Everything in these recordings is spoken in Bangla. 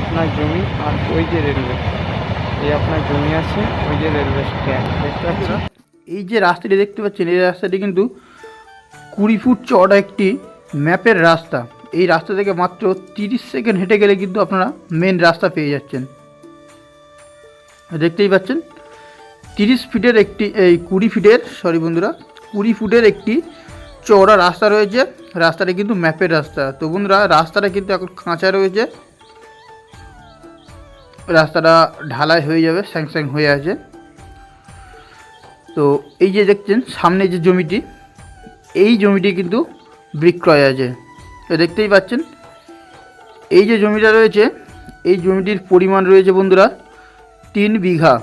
আপনার জমি আর ওই যে রেলওয়ে এই আপনার জমি আছে, ওই যে রেলওয়ে স্ট্যান্ড দেখতে পাচ্ছেন? এই যে রাস্তাটি দেখতে পাচ্ছেন, এই রাস্তাটি কিন্তু কুড়ি ফুট চওড়া একটি ম্যাপের রাস্তা। এই রাস্তা থেকে মাত্র তিরিশ সেকেন্ড হেঁটে গেলে কিন্তু আপনারা মেন রাস্তা পেয়ে যাচ্ছেন। দেখতেই পাচ্ছেন, তিরিশ ফিটের একটি, এই কুড়ি ফিটের সরি বন্ধুরা, কুড়ি ফুটের একটি চওড়া রাস্তা রয়েছে। রাস্তাটা কিন্তু ম্যাপের রাস্তা। তো বন্ধুরা, রাস্তাটা কিন্তু এখন কাঁচা রয়েছে। রাস্তাটা ঢালাই হয়ে যাবে স্যাংস্যাং হয়ে আছে। তো এই যে দেখছেন, সামনে যে জমিটি, এই জমিটি কিন্তু বিক্রয় আছে। তো দেখতেই পাচ্ছেন, এই যে জমিটা রয়েছে, এই জমিটির পরিমাণ রয়েছে বন্ধুরা তিন বিঘা।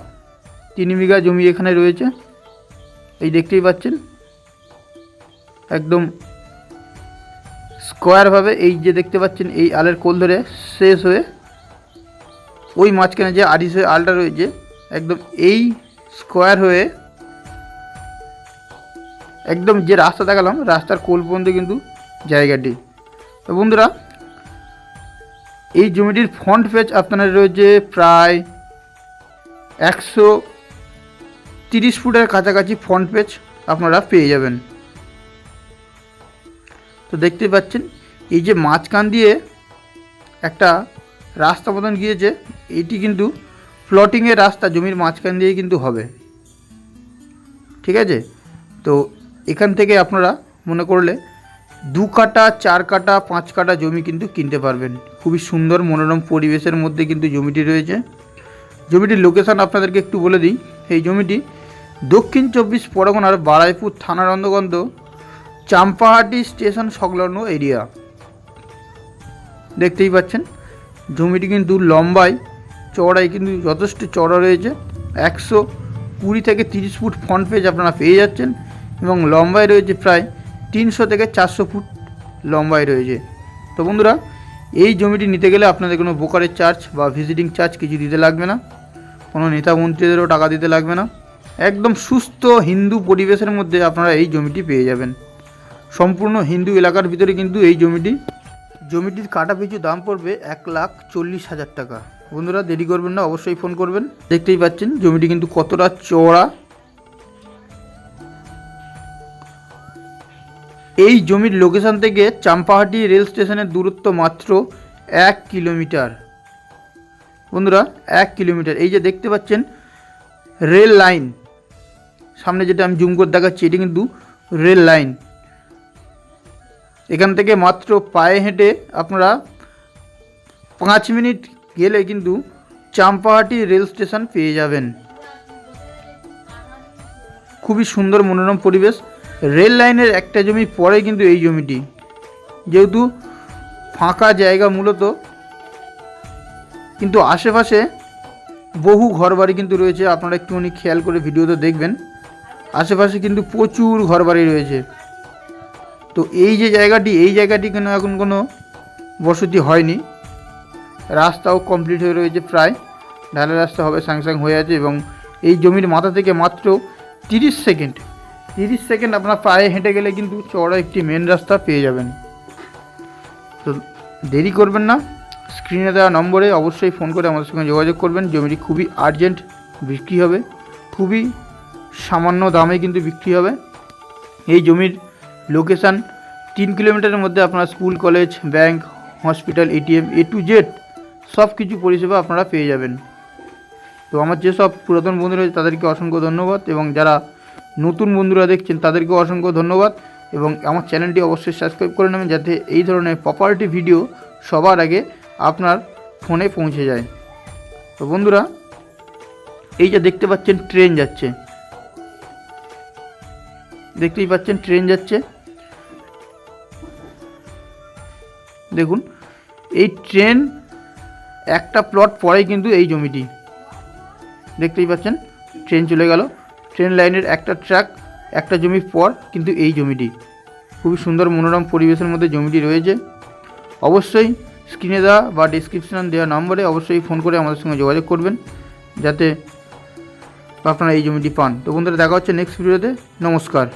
তিন বিঘা জমি এখানে রয়েছে। এই দেখতেই পাচ্ছেন, একদম স্কোয়ারভাবে এই যে দেখতে পাচ্ছেন, এই আলের কোল ধরে শেষ হয়ে ওই মাঝখানে যে আড়িশ হয়ে আলটা রয়েছে, একদম এই স্কোয়ার হয়ে একদম যে রাস্তা দেখালাম, রাস্তার কোল পর্যন্ত কিন্তু জায়গাটি। তো বন্ধুরা, এই জমিটির ফ্রন্ট পেজ আপনার রয়েছে প্রায় একশো তিরিশ ফুটের কাছাকাছি ফ্রন্ট পেজ আপনারা পেয়ে যাবেন। তো দেখতে পাচ্ছেন, এই যে মাঝখান দিয়ে একটা রাস্তা মতন গিয়েছে, এটি কিন্তু প্লটিংয়ের রাস্তা, জমির মাঝখান দিয়ে কিন্তু হবে। ঠিক আছে? তো এখান থেকে আপনারা মনে করলে দু কাটা, চার কাটা, পাঁচ কাটা জমি কিন্তু কিনতে পারবেন। খুবই সুন্দর, মনোরম পরিবেশের মধ্যে কিন্তু জমিটি রয়েছে। জমিটির লোকেশান আপনাদেরকে একটু বলে দিই। এই জমিটি দক্ষিণ চব্বিশ পরগনার বারাইপুর থানার অন্তর্গত চাম্পাহাটি স্টেশন সংলগ্ন এরিয়া। দেখতেই পাচ্ছেন? জমিটি কিন্তু লম্বায় চওড়াই কিন্তু যথেষ্ট চড়া রয়েছে। একশো কুড়ি থেকে তিরিশ ফুট ফ্রন্ট পেজ আপনারা পেয়ে যাচ্ছেন এবং লম্বায় রয়েছে প্রায় তিনশো থেকে চারশো ফুট লম্বায় রয়েছে। তো বন্ধুরা, এই জমিটি নিতে গেলে আপনাদের কোনো বোকারের চার্জ বা ভিজিটিং চার্জ কিছু দিতে লাগবে না। কোনো নেতা মন্ত্রীদেরও টাকা দিতে লাগবে না। একদম সুস্থ হিন্দু পরিবেশের মধ্যে আপনারা এই জমিটি পেয়ে যাবেন। সম্পূর্ণ হিন্দু এলাকার ভিতরে কিন্তু এই জমিটি জমিটির কাটা পিছু দাম পড়বে এক লাখ চল্লিশ হাজার টাকা। বন্ধুরা, দেরি করবেন না, অবশ্যই ফোন করবেন। দেখতেই পাচ্ছেন, জমিটি কিন্তু কতটা চওড়া। এই জমির লোকেশন থেকে চাম্পাহাটি রেল স্টেশনের দূরত্ব মাত্র এক কিলোমিটার। বন্ধুরা, এক কিলোমিটার। এই যে দেখতে পাচ্ছেন, রেল লাইন। সামনে যেটা আমি জুম করে দেখাচ্ছি, এটি কিন্তু রেল লাইন। এখান থেকে মাত্র পায়ে হেঁটে আপনারা পাঁচ মিনিট গেলে কিন্তু চাম্পাহাটি রেল স্টেশন পেয়ে যাবেন। খুবই সুন্দর মনোরম পরিবেশ। রেল লাইনের একটা জমি পরে কিন্তু এই জমিটি। যেহেতু ফাঁকা জায়গা মূলত, কিন্তু আশেপাশে বহু ঘরবাড়ি কিন্তু রয়েছে। আপনারা একটুখানি খেয়াল করে ভিডিওতে দেখবেন। আশেপাশে কিন্তু প্রচুর ঘরবাড়ি রয়েছে। তো এই যে জায়গাটি, এই জায়গাটি কেন এখন কোনো বসতি হয়নি? রাস্তাও কমপ্লিট হয়ে রয়েছে প্রায়। ঢালাই রাস্তা হবে স্যাংস্যাং হয়ে আছে এবং এই জমির মাথা থেকে মাত্র তিরিশ সেকেন্ড। তিরিশ সেকেন্ড আপনার পায়ে হেঁটে গেলে কিন্তু চওড়া একটি মেন রাস্তা পেয়ে যাবেন। তো দেরি করবেন না স্ক্রিনে দেওয়া নম্বরে অবশ্যই ফোন করে আমাদের সঙ্গে যোগাযোগ করবেন। জমিটি খুবই আর্জেন্ট বিক্রি হবে। খুবই সামান্য দামে কিন্তু বিক্রি হবে। এই জমির লোকেশান, তিন কিলোমিটারের মধ্যে আপনার school, college, bank, hospital, ATM, A to Z সব কিছু পরিষেবা আপনারা পেয়ে যাবেন। তো আমার যেসব পুরাতন বন্ধু রয়েছে, তাদেরকে অসংখ্য ধন্যবাদ এবং যারা নতুন বন্ধুরা দেখছেন, তাদেরকেও অসংখ্য ধন্যবাদ এবং আমার চ্যানেলটি অবশ্যই সাবস্ক্রাইব করে নেবেন যাতে এই ধরনের প্রপার্টি ভিডিও সবার আগে আপনার ফোনে পৌঁছে যায়। তো বন্ধুরা, এই যে দেখতে পাচ্ছেন, ট্রেন যাচ্ছে। দেখতেই পাচ্ছেন, ট্রেন যাচ্ছে। দেখুন, এই ট্রেন একটা প্লট পরেই কিন্তু এই জমিটি। দেখতেই পাচ্ছেন ট্রেন চলে গেল। ট্রেন লাইনের একটা ট্র্যাক একটা জমি পর কিন্তু এই জমিটি। খুবই সুন্দর মনোরম পরিবেশের মধ্যে জমিটি রয়েছে। অবশ্যই স্ক্রিনে দেওয়া বা ডিসক্রিপশন দেওয়া নম্বরে অবশ্যই ফোন করে আমাদের সঙ্গে যোগাযোগ করবেন, যাতে আপনারা এই জমিটি পান। তো বন্ধুরা, দেখা হচ্ছে নেক্সট ভিডিওতে নমস্কার.